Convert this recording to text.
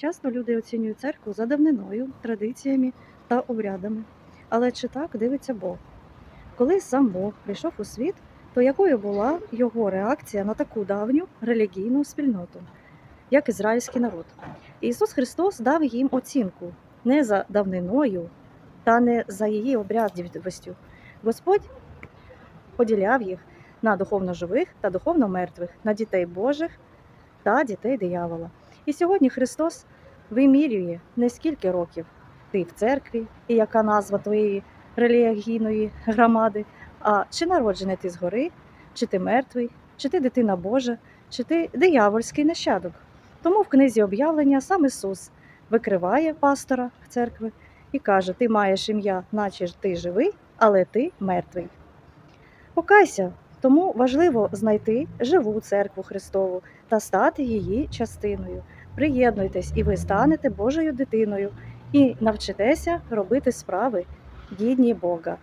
Часто люди оцінюють церкву за давниною, традиціями та обрядами. Але чи так дивиться Бог? Коли сам Бог прийшов у світ, то якою була його реакція на таку давню релігійну спільноту, як ізраїльський народ? Ісус Христос дав їм оцінку не за давниною та не за її обрядливістю. Господь поділяв їх на духовно живих та духовно мертвих, на дітей Божих та дітей диявола. І сьогодні Христос вимірює не скільки років ти в церкві і яка назва твоєї релігійної громади, а чи народжений ти згори, чи ти мертвий, чи ти дитина Божа, чи ти диявольський нащадок. Тому в книзі об'явлення сам Ісус викриває пастора церкви і каже: Ти маєш ім'я, наче ти живий, але ти мертвий. Покайся, тому важливо знайти живу церкву Христову та стати її частиною. Приєднуйтесь, і ви станете Божою дитиною і навчитеся робити справи гідні Бога.